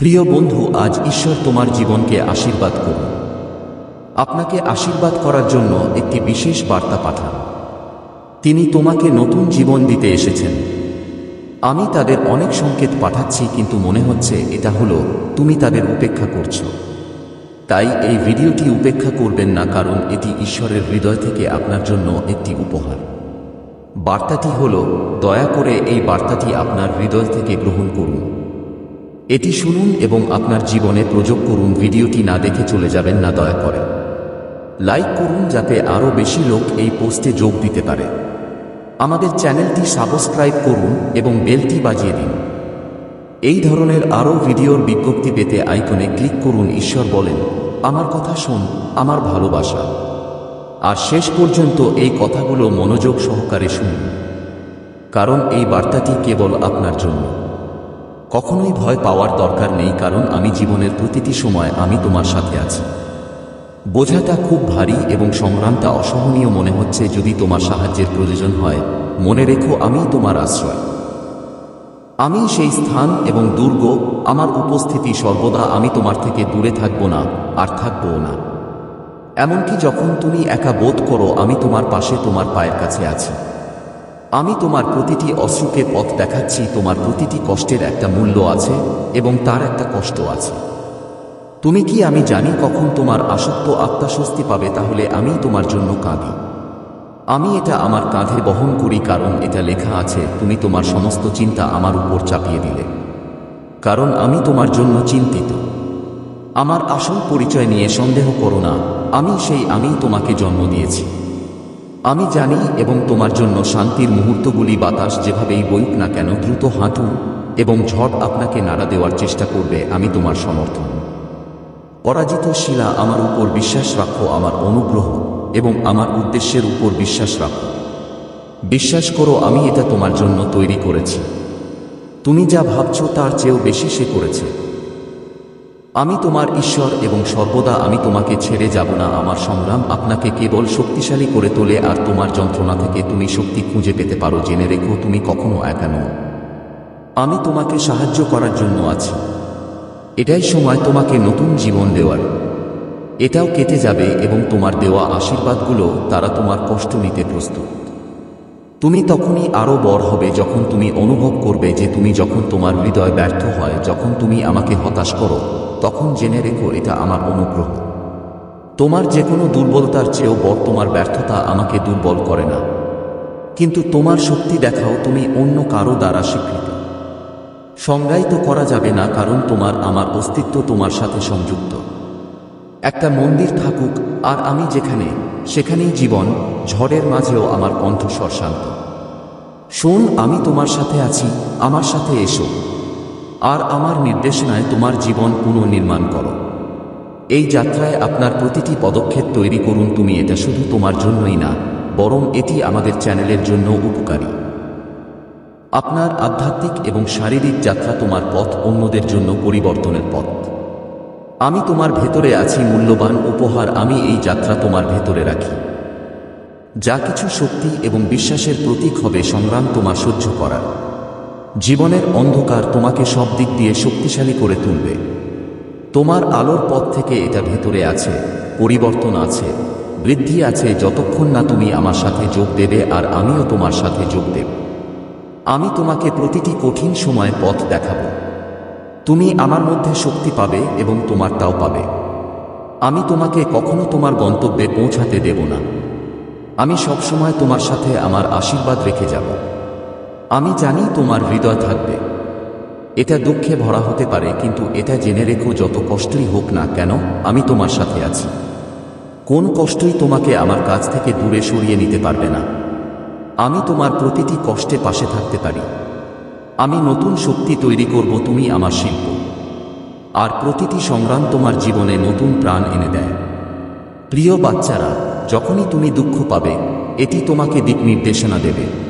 প্রিয় বন্ধু, আজ ঈশ্বর তোমার জীবনকে আশীর্বাদ করুন। আপনাকে আশীর্বাদ করার জন্য একটি বিশেষ বার্তা পাঠান। তিনি তোমাকে নতুন জীবন দিতে এসেছেন। আমি তাদের অনেক সংকেত পাঠাচ্ছি, কিন্তু মনে হচ্ছে এটা হলো তুমি তাদের উপেক্ষা করছ। তাই এই ভিডিওটি উপেক্ষা করবেন না, কারণ এটি ঈশ্বরের হৃদয় থেকে আপনার জন্য একটি উপহার। বার্তাটি হল, দয়া করে এই বার্তাটি আপনার হৃদয় থেকে গ্রহণ করুন। এটি শুনুন এবং আপনার জীবনে প্রযোগ করুন ভিডিওটি না দেখে চলে যাবেন না দয়া করে। লাইক করুন যাতে আরও বেশি লোক এই পোস্টে যোগ দিতে পারে। আমাদের চ্যানেলটি সাবস্ক্রাইব করুন এবং বেলটি বাজিয়ে দিন। এই ধরনের আরও ভিডিওর বিজ্ঞপ্তি পেতে আইকনে ক্লিক করুন ঈশ্বর বলেন, আমার কথা শোন, আমার ভালোবাসা। আর শেষ পর্যন্ত এই কথাগুলো মনোযোগ সহকারে শুনুন। কারণ এই বার্তাটি কেবল আপনার জন্য। কখনোই ভয় পাওয়ার দরকার নেই, কারণ আমি জীবনের প্রতিটি সময় আমি তোমার সাথে আছি। বোঝাটা খুব ভারী এবং সংগ্রামটা অসহনীয় মনে হচ্ছে যদি তোমার সাহায্যের প্রয়োজন হয়। মনে রেখো আমি তোমার আশ্রয়। আমি সেই স্থান এবং দুর্গ, আমার উপস্থিতি সর্বদা আমি তোমার থেকে দূরে থাকব না, আর থাকব না। এমনকি যখন তুমি একা বোধ করো, আমি তোমার পাশে তোমার পায়ের কাছে আছি। আমি তোমার প্রতিটি অশ্রুকে পথ দেখাচ্ছি, তোমার প্রতিটি কষ্টের একটা মূল্য আছে এবং তার একটা কষ্ট আছে। তুমি কি আমি জানি কখন তোমার আসক্ত আত্মাস্বস্তি পাবে, তাহলে আমি তোমার জন্য কাঁদি। আমি এটা আমার কাঁধে বহন করি, কারণ এটা লেখা আছে, তুমি তোমার সমস্ত চিন্তা আমার উপর চাপিয়ে দিলে। কারণ আমি তোমার জন্য চিন্তিত। আমার আসল পরিচয় নিয়ে সন্দেহ করো না, আমি সেই আমি তোমাকে জন্ম দিয়েছি। আমি জানি এবং তোমার জন্য শান্তির মুহূর্তগুলি বাতাস যেভাবেই বইক না কেন, দ্রুত হাঁটু এবং ঝড় আপনাকে নাড়া দেওয়ার চেষ্টা করবে, আমি তোমার সমর্থন। পরাজিত শিলা আমার উপর বিশ্বাস রাখো, আমার অনুগ্রহ এবং আমার উদ্দেশ্যের উপর বিশ্বাস রাখো। বিশ্বাস করো, আমি এটা তোমার জন্য তৈরি করেছি। তুমি যা ভাবছ তার চেয়েও বেশি সে করেছে। আমি তোমার ঈশ্বর এবং সর্বদা আমি তোমাকে ছেড়ে যাব না। আমার সংগ্রাম আপনাকে কেবল শক্তিশালী করে তোলে আর তোমার যন্ত্রণা থেকে তুমি শক্তি খুঁজে পেতে পারো। জেনে রেখো, তুমি কখনো একা আমি তোমাকে সাহায্য করার জন্য আছি। এটাই সময় তোমাকে নতুন জীবন দেওয়ার। এটাও কেটে যাবে এবং তোমার দেওয়া আশীর্বাদগুলো তারা তোমার কষ্ট নিতে প্রস্তুত। তুমি তখনই আরও বড় হবে যখন তুমি অনুভব করবে যে তুমি যখন তোমার হৃদয় ব্যর্থ হয়, যখন তুমি আমাকে হতাশ করো। তখন জেনে রেখো, এটা আমার অনুগ্রহ। তোমার যে কোনো দুর্বলতার চেয়েও বড় তোমার ব্যর্থতা আমাকে দুর্বল করে না। কিন্তু তোমার শক্তি দেখাও তুমি অন্য কারও দ্বারা স্বীকৃত। সংজ্ঞায়িত করা যাবে না, কারণ তোমার আমার অস্তিত্ব তোমার সাথে সংযুক্ত। একটা মন্দির থাকুক, আর আমি যেখানে, সেখানেই জীবন, ঝড়ের মাঝেও আমার কণ্ঠস্বর শান্ত। শোন, আমি তোমার সাথে আছি, আমার সাথে এসো। আর আমার নির্দেশনায় তোমার জীবন পুনর্নির্মাণ করো। এই যাত্রায় আপনার প্রতিটি পদক্ষেপ তৈরি করুন, তুমি এটা শুধু তোমার জন্যই না, বরং এটি আমাদের চ্যানেলের জন্য উপকারী। আপনার আধ্যাত্মিক এবং শারীরিক যাত্রা তোমার পথ অন্যদের জন্য পরিবর্তনের পথ। আমি তোমার ভেতরে আছি, মূল্যবান উপহার আমি এই যাত্রা তোমার ভেতরে রাখি। যা কিছু শক্তি এবং বিশ্বাসের প্রতীক হবে সংগ্রাম তোমার সহ্য করার। জীবনের অন্ধকার তোমাকে সব দিক দিয়ে শক্তিশালী করে তুলবে। তোমার আলোর পথ থেকে এটা ভেতরে আছে, পরিবর্তন আছে, বৃদ্ধি আছে যতক্ষণ না তুমি আমার সাথে যোগ দেবে আর আমিও তোমার সাথে যোগ দেব। আমি তোমাকে প্রতিটি কঠিন সময় পথ দেখাবো। তুমি আমার মধ্যে শক্তি পাবে এবং তোমার তাও পাবে। আমি তোমাকে কখনো তোমার গন্তব্যে পৌঁছাতে দেব না। আমি সবসময় তোমার সাথে আমার আশীর্বাদ রেখে যাব। আমি জানি তোমার হৃদয় থাকবে। এটা দুঃখে ভরা হতে পারে, কিন্তু এটা জেনে রেখো যত কষ্টই হোক না কেন, আমি তোমার সাথে আছি। কোন কষ্টই তোমাকে আমার কাছ থেকে দূরে সরিয়ে নিতে পারবে না। আমি তোমার প্রতিটি কষ্টে পাশে থাকতে পারি। আমি নতুন শক্তি তৈরি করব, তুমি আমার শিল্প। আর প্রতিটি সংগ্রাম তোমার জীবনে নতুন প্রাণ এনে দেয়। প্রিয় বাচ্চারা, যখনই তুমি দুঃখ পাবে, এটি তোমাকে দিক নির্দেশনা দেবে।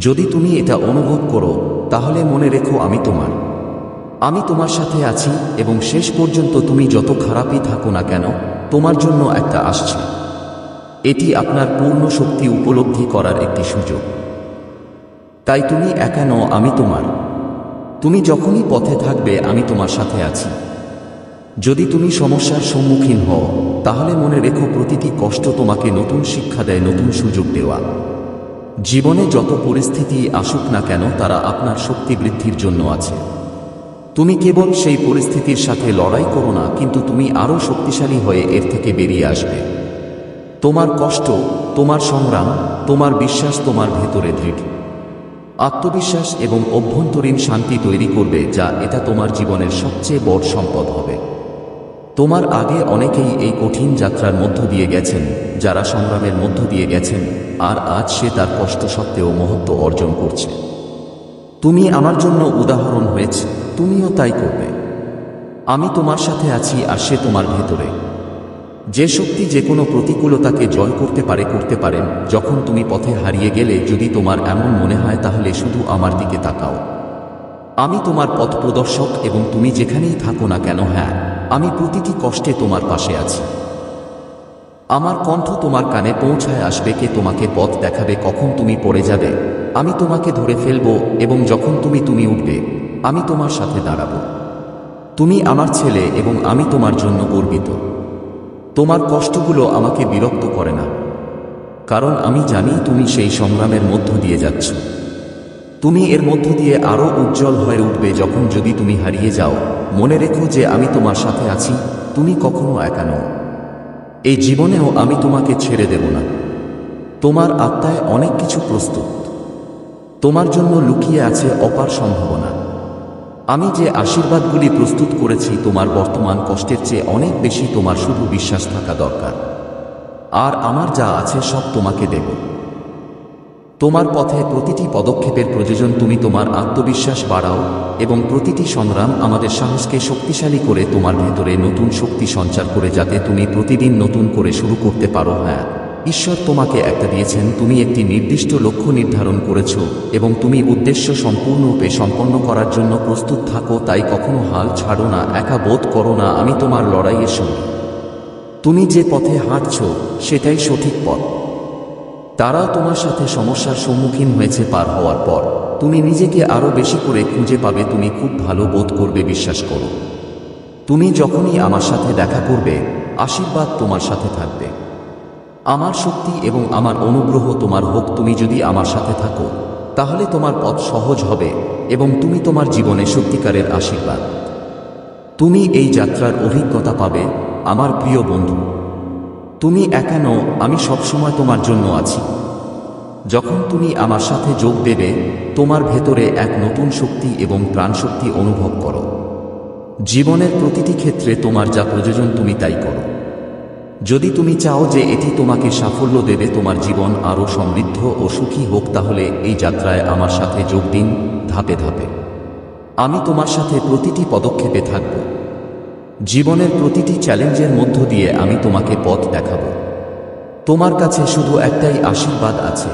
যদি তুমি এটা অনুভব করো, তাহলে মনে রেখো আমি তোমার। আমি তোমার সাথে আছি এবং শেষ পর্যন্ত তুমি যত খারাপই থাকো না কেন, তোমার জন্য একটা আসছে। এটি আপনার পূর্ণ শক্তি উপলব্ধি করার একটি সুযোগ। তাই তুমি একা নও, আমি তোমার। তুমি যখনই পথে থাকবে, আমি তোমার সাথে আছি। যদি তুমি সমস্যার সম্মুখীন হও, তাহলে মনে রেখো প্রতিটি কষ্ট তোমাকে নতুন শিক্ষা দেয়, নতুন সুযোগ দেওয়া। জীবনে যত পরিস্থিতি আসুক না কেন, তারা আপনার শক্তি বৃদ্ধির জন্য আছে। তুমি কেবল সেই পরিস্থিতির সাথে লড়াই করো না, কিন্তু তুমি আরও শক্তিশালী হয়ে এর থেকে বেরিয়ে আসবে। তোমার কষ্ট, তোমার সংগ্রাম, তোমার বিশ্বাস তোমার ভেতরে দৃঢ় আত্মবিশ্বাস এবং অভ্যন্তরীণ শান্তি তৈরি করবে, যা এটা তোমার জীবনের সবচেয়ে বড় সম্পদ হবে। তোমার আগে অনেকেই এই কঠিন যাত্রার মধ্য দিয়ে গেছেন, যারা সংগ্রামের মধ্য দিয়ে গেছেন, আর আজ সে তার কষ্ট সত্ত্বেও মহত্ব অর্জন করছে। তুমি আমার জন্য উদাহরণ হয়েছে, তুমিও তাই করবে। আমি তোমার সাথে আছি আর সে তোমার ভেতরে। যে শক্তি যে কোনো প্রতিকূলতাকে জয় করতে পারে, করতে পারেন, যখন তুমি পথে হারিয়ে গেলে যদি তোমার এমন মনে হয়, তাহলে শুধু আমার দিকে তাকাও। আমি তোমার পথ প্রদর্শক এবং তুমি যেখানেই থাকো না কেন হ্যাঁ আমি প্রতিটি কষ্টে তোমার পাশে আছি। আমার কণ্ঠ তোমার কানে পৌঁছায় আসবে কে তোমাকে পথ দেখাবে, কখন তুমি পড়ে যাবে। আমি তোমাকে ধরে ফেলব এবং যখন তুমি তুমি উঠবে, আমি তোমার সাথে দাঁড়াবো। তুমি আমার ছেলে এবং আমি তোমার জন্য গর্বিত। তোমার কষ্টগুলো আমাকে বিরক্ত করে না। কারণ আমি জানি তুমি সেই সংগ্রামের মধ্য দিয়ে যাচ্ছ। তুমি এর মধ্য দিয়ে আরও উজ্জ্বল হয়ে উঠবে যখন যদি তুমি হারিয়ে যাও। মনে রেখো যে আমি তোমার সাথে আছি, তুমি কখনো একা নও। এই জীবনেও আমি তোমাকে ছেড়ে দেব না। তোমার আত্মায় অনেক কিছু প্রস্তুত। তোমার জন্য লুকিয়ে আছে অপার সম্ভাবনা। আমি যে আশীর্বাদগুলি প্রস্তুত করেছি, তোমার বর্তমান কষ্টের চেয়ে অনেক বেশি তোমার শুধু বিশ্বাস থাকা দরকার। আর আমার যা আছে সব তোমাকে দেব। তোমার পথে প্রতিটি পদক্ষেপের প্রয়োজন তুমি তোমার আত্মবিশ্বাস বাড়াও এবং প্রতিটি সংগ্রাম আমাদের সাহসকে শক্তিশালী করে তোমার ভেতরে নতুন শক্তি সঞ্চার করে যাতে তুমি প্রতিদিন নতুন করে শুরু করতে পারো। হ্যাঁ ঈশ্বর তোমাকে একটা দিয়েছেন, তুমি একটি নির্দিষ্ট লক্ষ্য নির্ধারণ করেছ এবং তুমি উদ্দেশ্য সম্পূর্ণরূপে সম্পন্ন করার জন্য প্রস্তুত থাকো, তাই কখনো হাল ছাড়ো না, একা বোধ করো না, আমি তোমার লড়াইয়ের সঙ্গে। তুমি যে পথে হাঁটছ, সেটাই সঠিক পথ। তারা তোমার সাথে সমস্যার সম্মুখীন হয়েছে পার হওয়ার পর। তুমি নিজেকে আরও বেশি করে খুঁজে পাবে, তুমি খুব ভালো বোধ করবে, বিশ্বাস করো। তুমি যখনই আমার সাথে দেখা করবে, আশীর্বাদ তোমার সাথে থাকবে। আমার শক্তি এবং আমার অনুগ্রহ তোমার হোক, তুমি যদি আমার সাথে থাকো, তাহলে তোমার পথ সহজ হবে এবং তুমি তোমার জীবনে সত্যিকারের আশীর্বাদ। তুমি এই যাত্রার অভিজ্ঞতা পাবে, আমার প্রিয় বন্ধু। তুমি একা নও, আমি সবসময় তোমার জন্য আছি। যখন তুমি আমার সাথে যোগ দেবে, তোমার ভেতরে এক নতুন শক্তি এবং প্রাণশক্তি অনুভব করো। জীবনের প্রতিটি ক্ষেত্রে তোমার যা প্রয়োজন তুমি তাই করো। যদি তুমি চাও যে এটি তোমাকে সাফল্য দেবে, তোমার জীবন আরও সমৃদ্ধ ও সুখী হোক, তাহলে এই যাত্রায় আমার সাথে যোগ দিন, ধাপে ধাপে। আমি তোমার সাথে প্রতিটি পদক্ষেপে থাকব। জীবনের প্রতিটি চ্যালেঞ্জের মধ্য দিয়ে আমি তোমাকে পথ দেখাব। তোমার কাছে শুধু একটাই আশীর্বাদ আছে।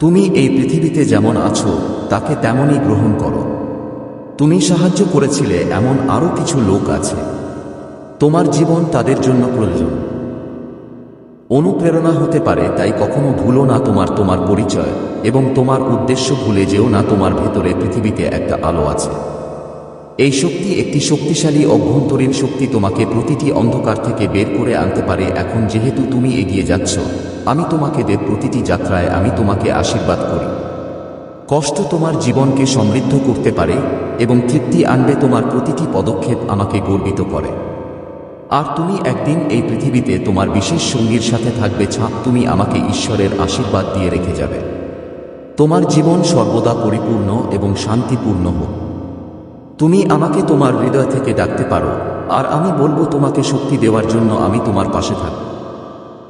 তুমি এই পৃথিবীতে যেমন আছো, তাকে তেমনই গ্রহণ করো। তুমি সাহায্য করেছিলে এমন আরও কিছু লোক আছে। তোমার জীবন তাদের জন্য প্রয়োজন। অনুপ্রেরণা হতে পারে, তাই কখনো ভুলো না তোমার তোমার পরিচয় এবং তোমার উদ্দেশ্য ভুলে যেও না তোমার ভেতরে পৃথিবীতে একটা আলো আছে। এই শক্তি একটি শক্তিশালী অভ্যন্তরীণ শক্তি তোমাকে প্রতিটি অন্ধকার থেকে বের করে আনতে পারে। এখন যেহেতু তুমি এগিয়ে যাচ্ছ, আমি তোমাকে দেব প্রতিটি যাত্রায়, আমি তোমাকে আশীর্বাদ করি। কষ্ট তোমার জীবনকে সমৃদ্ধ করতে পারে এবং তৃপ্তি আনবে তোমার প্রতিটি পদক্ষেপ আমাকে গর্বিত করে। আর তুমি একদিন এই পৃথিবীতে তোমার বিশেষ সঙ্গীর সাথে থাকবে ছাপ তুমি আমাকে ঈশ্বরের আশীর্বাদ দিয়ে রেখে যাবে। তোমার জীবন সর্বদা পরিপূর্ণ এবং শান্তিপূর্ণ হোক। তুমি আমাকে তোমার হৃদয় থেকে ডাকতে পারো, আর আমি বলব তোমাকে শক্তি দেওয়ার জন্য আমি তোমার পাশে থাকব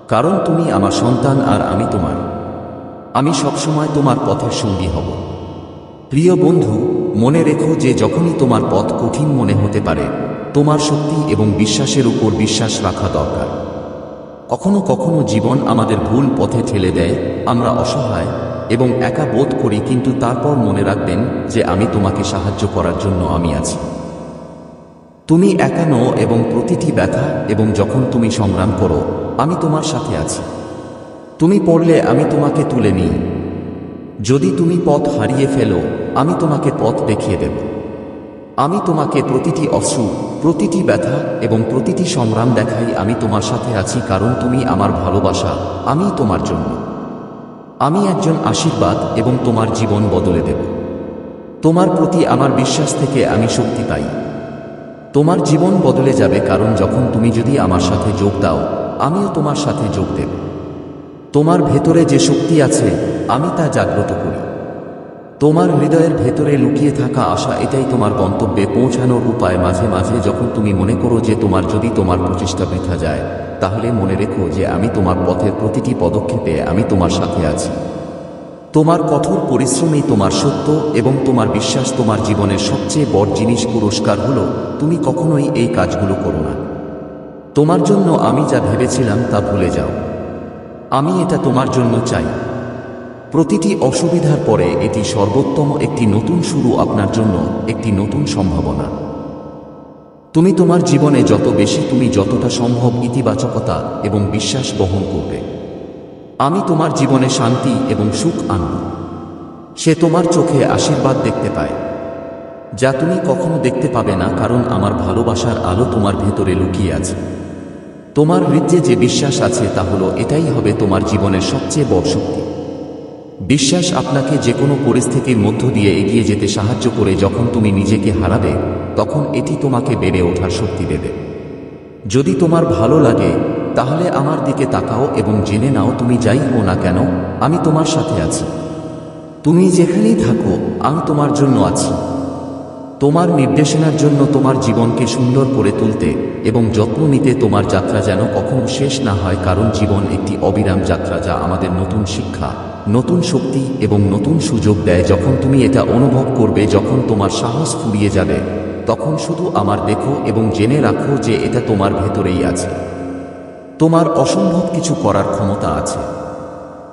কারণ তুমি আমার সন্তান আর আমি তোমার। আমি সবসময় তোমার পথের সঙ্গী হব। প্রিয় বন্ধু, মনে রেখো যে যখনই তোমার পথ কঠিন মনে হতে পারে, তোমার শক্তি এবং বিশ্বাসের উপর বিশ্বাস রাখা দরকার। কখনো কখনো জীবন আমাদের ভুল পথে ঠেলে দেয়, আমরা অসহায় এবং একা বোধ করি কিন্তু তারপর মনে রাখবেন যে আমি তোমাকে সাহায্য করার জন্য আমি আছি। তুমি একা নও এবং প্রতিটি ব্যথা এবং যখন তুমি সংগ্রাম করো, আমি তোমার সাথে আছি। তুমি পড়লে আমি তোমাকে তুলে নিই। যদি তুমি পথ হারিয়ে ফেলো, আমি তোমাকে পথ দেখিয়ে দেব। আমি তোমাকে প্রতিটি অশ্রু, প্রতিটি ব্যথা এবং প্রতিটি সংগ্রাম দেখাই আমি তোমার সাথে আছি কারণ তুমি আমার ভালোবাসা আমি তোমার জন্য। আমি একজন আশীর্বাদ এবং তোমার জীবন বদলে দেব। তোমার প্রতি আমার বিশ্বাস থেকে আমি শক্তি পাই। তোমার জীবন বদলে যাবে কারণ যখন তুমি যদি আমার সাথে যোগ দাও, আমিও তোমার সাথে যোগ দেব। তোমার ভেতরে যে শক্তি আছে, আমি তা জাগ্রত করি। তোমার হৃদয়ের ভেতরে লুকিয়ে থাকা আশা এটাই তোমার গন্তব্যে পৌঁছানোর উপায় মাঝে মাঝে যখন তুমি মনে করো যে তোমার যদি তোমার প্রচেষ্টা বৃথা যায়, তাহলে মনে রেখো যে আমি তোমার পথের প্রতিটি পদক্ষেপে আমি তোমার সাথে আছি। তোমার কঠোর পরিশ্রমই তোমার সত্য এবং তোমার বিশ্বাস তোমার জীবনের সবচেয়ে বড় জিনিস পুরস্কার হলো তুমি কখনোই এই কাজগুলো করো না। তোমার জন্য আমি যা ভেবেছিলাম তা ভুলে যাও। আমি এটা তোমার জন্য চাই। প্রতিটি অসুবিধার পরে এটি সর্বোত্তম একটি নতুন শুরু আপনার জন্য একটি নতুন সম্ভাবনা। তুমি তোমার জীবনে যত বেশি তুমি যতটা সম্ভব ইতিবাচকতা এবং বিশ্বাস বহন করবে। আমি তোমার জীবনে শান্তি এবং সুখ আনব। সে তোমার চোখে আশীর্বাদ দেখতে পায়। যা তুমি কখনো দেখতে পাবে না কারণ আমার ভালোবাসার আলো তোমার ভেতরে লুকিয়ে আছে। তোমার হৃদয়ে যে বিশ্বাস আছে তা হলো এটাই হবে তোমার জীবনের সবচেয়ে বড় শক্তি। বিশ্বাস আপনাকে যে কোনো পরিস্থিতির মধ্য দিয়ে এগিয়ে যেতে সাহায্য করে যখন তুমি নিজেকে হারাবে, তখন এটি তোমাকে বেড়ে ওঠার শক্তি দেবে। যদি তোমার ভালো লাগে, তাহলে আমার দিকে তাকাও এবং জেনে নাও তুমি যাই হও না কেন, আমি তোমার সাথে আছি। তুমি যেখানেই থাকো, আমি তোমার জন্য আছি। তোমার নির্দেশনার জন্য তোমার জীবনকে সুন্দর করে তুলতে এবং যত্ন নিতে তোমার যাত্রা যেন কখনো শেষ না হয়, কারণ জীবন একটি অবিরাম যাত্রা যা আমাদের নতুন শিক্ষা। নতুন শক্তি এবং নতুন সুযোগ দেয় যখন তুমি এটা অনুভব করবে যখন তোমার সাহস ফুরিয়ে যাবে। তখন শুধু আমার দেখো এবং জেনে রাখো যে এটা তোমার ভেতরেই আছে। তোমার অসম্ভব কিছু করার ক্ষমতা আছে।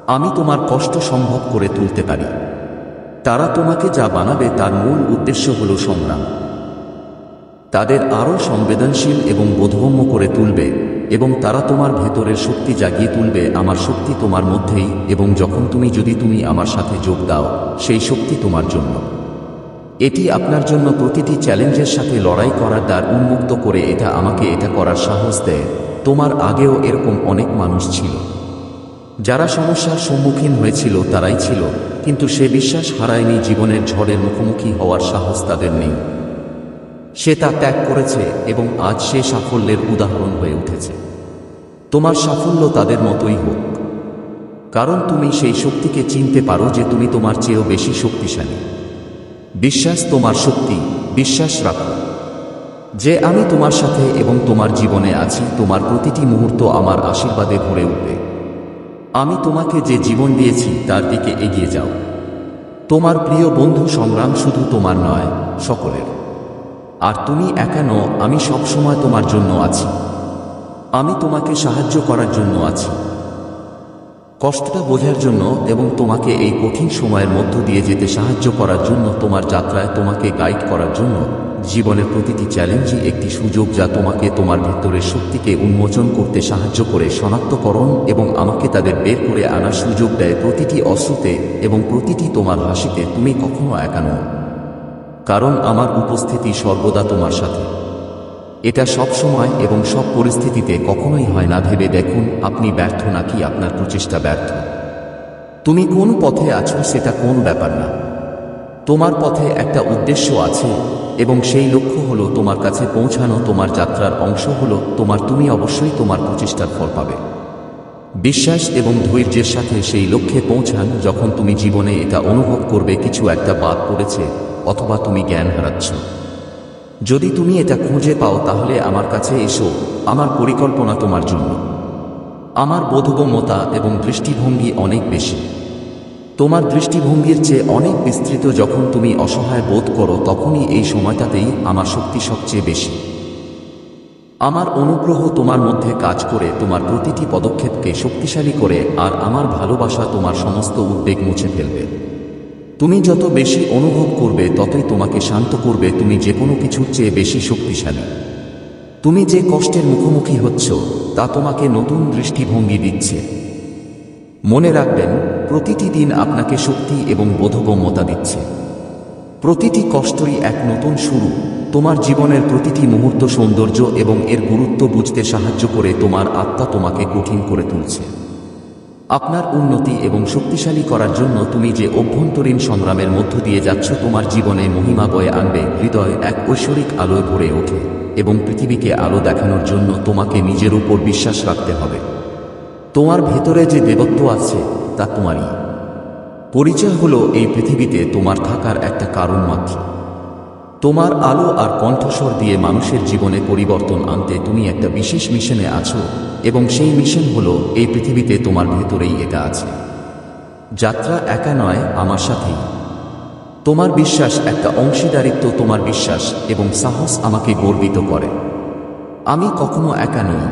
আমি তোমার কষ্ট সম্ভব করে তুলতে পারি। তারা তোমাকে যা বানাবে তার মূল উদ্দেশ্য হল সংগ্রাম। তাদের আরও সংবেদনশীল এবং বোধগম্য করে তুলবে। এবং তারা তোমার ভেতরের শক্তি জাগিয়ে তুলবে, আমার শক্তি তোমার মধ্যেই, এবং যখন তুমি, যদি তুমি আমার সাথে যোগ দাও, সেই শক্তি তোমার জন্য। এটি আপনার জন্য প্রতিটি চ্যালেঞ্জের সাথে লড়াই করার দ্বার উন্মুক্ত করে এটা আমাকে এটা করার সাহস দেয়। তোমার আগেও এরকম অনেক মানুষ ছিল। যারা সমস্যার সম্মুখীন হয়েছিল, তারাই ছিল, কিন্তু সে বিশ্বাস হারায়নি, জীবনের ঝড়ের মুখোমুখি হওয়ার সাহস তাদের নেই। সে তা ত্যাগ করেছে এবং আজ সে সাফল্যের উদাহরণ হয়ে উঠেছে। তোমার সাফল্য তাদের মতোই হোক। কারণ তুমি সেই শক্তিকে চিনতে পারো যে তুমি তোমার চেয়েও বেশি শক্তিশালী। বিশ্বাস তোমার শক্তি, বিশ্বাস রাখো। যে আমি তোমার সাথে এবং তোমার জীবনে আছি, তোমার প্রতিটি মুহূর্ত আমার আশীর্বাদে ভরে উঠবে। আমি তোমাকে যে জীবন দিয়েছি, তার দিকে এগিয়ে যাও। তোমার প্রিয় বন্ধু সংগ্রাম শুধু তোমার নয়, সকলের। আর তুমি একা নও, আমি সবসময় তোমার জন্য আছি। আমি তোমাকে সাহায্য করার জন্য আছি। কষ্টটা বোঝার জন্য এবং তোমাকে এই কঠিন সময়ের মধ্য দিয়ে যেতে সাহায্য করার জন্য তোমার যাত্রায় তোমাকে গাইড করার জন্য জীবনের প্রতিটি চ্যালেঞ্জই একটি সুযোগ যা তোমাকে তোমার ভেতরের শক্তিকে উন্মোচন করতে সাহায্য করে শনাক্তকরণ এবং আমাকে তাদের বের করে আনার সুযোগ দেয় প্রতিটি অশ্রুতে এবং প্রতিটি তোমার হাসিতে তুমি কখনো একা নও। কারণ আমার উপস্থিতি সর্বদা তোমার সাথে। এটা সব সময় এবং সব পরিস্থিতিতে কখনোই হয় না ভেবে দেখুন, আপনি ব্যর্থ নাকি আপনার প্রচেষ্টা ব্যর্থ। তুমি কোন পথে আছো সেটা কোন ব্যাপার না। তোমার পথে একটা উদ্দেশ্য আছে এবং সেই লক্ষ্য হলো তোমার কাছে পৌঁছানো, তোমার যাত্রার অংশ হলো তোমার, তুমি অবশ্যই তোমার প্রচেষ্টার ফল পাবে। বিশ্বাস এবং ধৈর্যের সাথে সেই লক্ষ্যে পৌঁছান যখন তুমি জীবনে এটা অনুভব করবে, কিছু একটা বাদ পড়েছে অথবা তুমি জ্ঞান হারাচ্ছ। যদি তুমি এটা খুঁজে পাও, তাহলে আমার কাছে এসো। আমার পরিকল্পনা তোমার জন্য। আমার বোধগম্যতা এবং দৃষ্টিভঙ্গি অনেক বেশি। তোমার দৃষ্টিভঙ্গির চেয়ে অনেক বিস্তৃত যখন তুমি অসহায় বোধ করো, তখনই এই সময়টাতেই আমার শক্তি সবচেয়ে বেশি। আমার অনুগ্রহ তোমার মধ্যে কাজ করে, তোমার প্রতিটি পদক্ষেপকে শক্তিশালী করে, আর আমার ভালোবাসা তোমার সমস্ত উদ্বেগ মুছে ফেলবে। তুমি যত বেশি অনুভব করবে, ততই তোমাকে শান্ত করবে, তুমি যে কোনো কিছুর চেয়ে বেশি শক্তিশালী। তুমি যে কষ্টের মুখোমুখি হচ্ছ, তা তোমাকে নতুন দৃষ্টিভঙ্গি দিচ্ছে। মনে রাখবেন, প্রতিটি দিন আপনাকে শক্তি এবং বোধগম্যতা দিচ্ছে। প্রতিটি কষ্টই এক নতুন শুরু। তোমার জীবনের প্রতিটি মুহূর্ত সৌন্দর্য এবং এর গুরুত্ব বুঝতে সাহায্য করে তোমার আত্মা তোমাকে কঠিন করে তুলছে। আপনার উন্নতি এবং শক্তিশালী করার জন্য তুমি যে অভ্যন্তরীণ সংগ্রামের মধ্য দিয়ে যাচ্ছ, তোমার জীবনে মহিমা বয়ে আনবে, হৃদয় এক ঐশ্বরিক আলোয় ভরে ওঠে এবং পৃথিবীকে আলো দেখানোর জন্য তোমাকে নিজের উপর বিশ্বাস রাখতে হবে। তোমার ভেতরে যে দেবত্ব আছে, তা তোমারই। পরিচয় হলো এই পৃথিবীতে তোমার থাকার একটা কারণ মাত্র তোমার আলো আর কণ্ঠস্বর দিয়ে মানুষের জীবনে পরিবর্তন আনতে তুমি একটা বিশেষ মিশনে আছো, এবং সেই মিশন হলো এই পৃথিবীতে তোমার ভেতরেই এটা আছে। যাত্রা একা নয়, আমার সাথেই। তোমার বিশ্বাস একটা অংশীদারিত্ব, তোমার বিশ্বাস এবং সাহস আমাকে গর্বিত করে। আমি কখনো একা নই।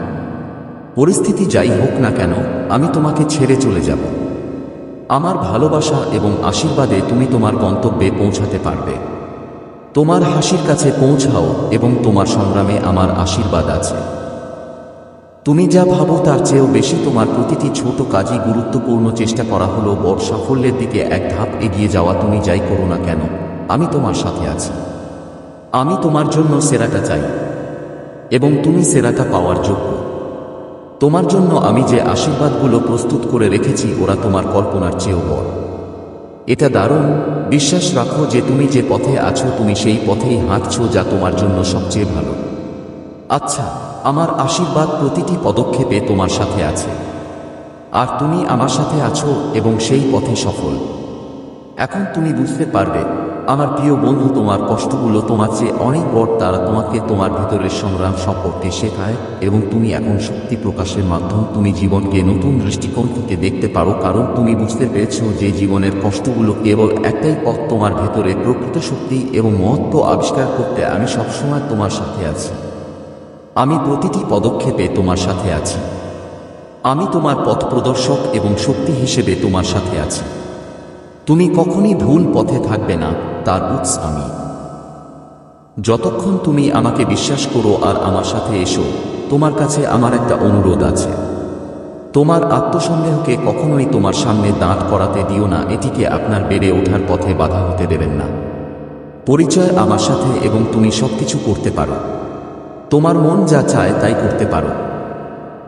পরিস্থিতি যাই হোক না কেন, আমি তোমাকে ছেড়ে চলে যাব। আমার ভালোবাসা এবং আশীর্বাদে তুমি তোমার গন্তব্যে পৌঁছাতে পারবে। তোমার হাসির কাছে পৌঁছাও এবং তোমার সংগ্রামে আমার আশীর্বাদ আছে। তুমি যা ভাবো তার চেয়েও বেশি তোমার প্রতিটি ছোট কাজই গুরুত্বপূর্ণ। চেষ্টা করা হলো বড় সাফল্যের দিকে এক ধাপ এগিয়ে যাওয়া। তুমি যাই করো না কেন, আমি তোমার সাথে আছি। আমি তোমার জন্য সেরাটা চাই এবং তুমি সেরাটা পাওয়ার যোগ্য। তোমার জন্য আমি যে আশীর্বাদগুলো প্রস্তুত করে রেখেছি, ওরা তোমার কল্পনার চেয়েও বড়। এটা দারুণ। বিশ্বাস রাখো যে তুমি যে পথে আছো, তুমি সেই পথেই হাঁটছো যা তোমার জন্য সবচেয়ে ভালো। আচ্ছা আমার আশীর্বাদ প্রতিটি পদক্ষেপে তোমার সাথে আছে। আর তুমি আমার সাথে আছো এবং সেই পথে সফল। এখন তুমি বুঝতে পারবে আমার প্রিয় বন্ধু, তোমার কষ্টগুলো তোমার চেয়ে অনেক বড়, তারা তোমাকে তোমার ভেতরের সংগ্রাম সম্পর্কে শেখায় এবং তুমি এখন শক্তি প্রকাশের মাধ্যম। তুমি জীবনকে নতুন দৃষ্টিকোণ থেকে দেখতে পারো, কারণ তুমি বুঝতে পেরেছ যে জীবনের কষ্টগুলো কেবল একটাই পথ, তোমার ভেতরে প্রকৃত শক্তি এবং মহত্ব আবিষ্কার করতে আমি সবসময় তোমার সাথে আছি। আমি প্রতিটি পদক্ষেপে তোমার সাথে আছি। আমি তোমার পথ প্রদর্শক এবং শক্তি হিসেবে তোমার সাথে আছি। তুমি কখনই ভুল পথে থাকবে না, তার উৎস আমি। যতক্ষণ তুমি আমাকে বিশ্বাস করো আর আমার সাথে এসো, তোমার কাছে আমার একটা অনুরোধ আছে। তোমার আত্মসন্দেহকে কখনোই তোমার সামনে দাঁত করাতে দিও না, এটিকে আপনার বেড়ে ওঠার পথে বাধা হতে দেবেন না। পরিচয় আমার সাথে এবং তুমি সবকিছু করতে পারো। তোমার মন যা চায় তাই করতে পারো।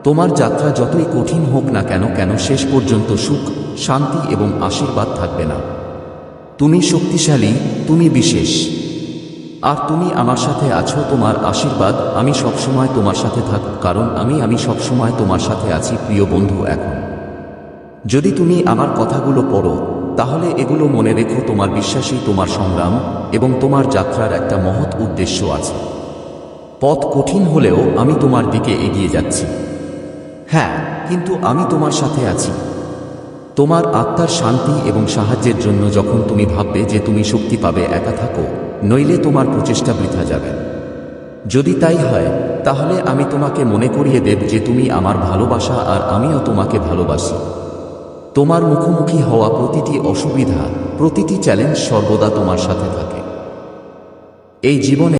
তোমার যাত্রা যতই কঠিন হোক না কেন কেন শেষ পর্যন্ত সুখ, শান্তি এবং আশীর্বাদ থাকবে না। তুমি শক্তিশালী, তুমি বিশেষ। আর তুমি আমার সাথে আছো, তোমার আশীর্বাদ, আমি সবসময় তোমার সাথে থাক, কারণ আমি আমি সবসময় তোমার সাথে আছি, প্রিয় বন্ধু, এখন। যদি তুমি আমার কথাগুলো পড়ো, তাহলে এগুলো মনে রেখো, তোমার বিশ্বাসী, তোমার সংগ্রাম এবং তোমার যাত্রার একটা মহৎ উদ্দেশ্য আছে। পথ কঠিন হলেও আমি তোমার দিকে এগিয়ে যাচ্ছি। হ্যাঁ কিন্তু আমি তোমার সাথে আছি। তোমার আত্মার শান্তি এবং সাহায্যের জন্য যখন তুমি ভাববে যে তুমি শক্তি পাবে, একা থাকো, নইলে তোমার প্রচেষ্টা বৃথা যাবে। যদি তাই হয়, তাহলে আমি তোমাকে মনে করিয়ে দেব যে তুমি আমার ভালোবাসা আর আমিও তোমাকে ভালোবাসি। তোমার মুখোমুখি হওয়া প্রতিটি অসুবিধা, প্রতিটি চ্যালেঞ্জ সর্বদা তোমার সাথে থাকে। এই জীবনে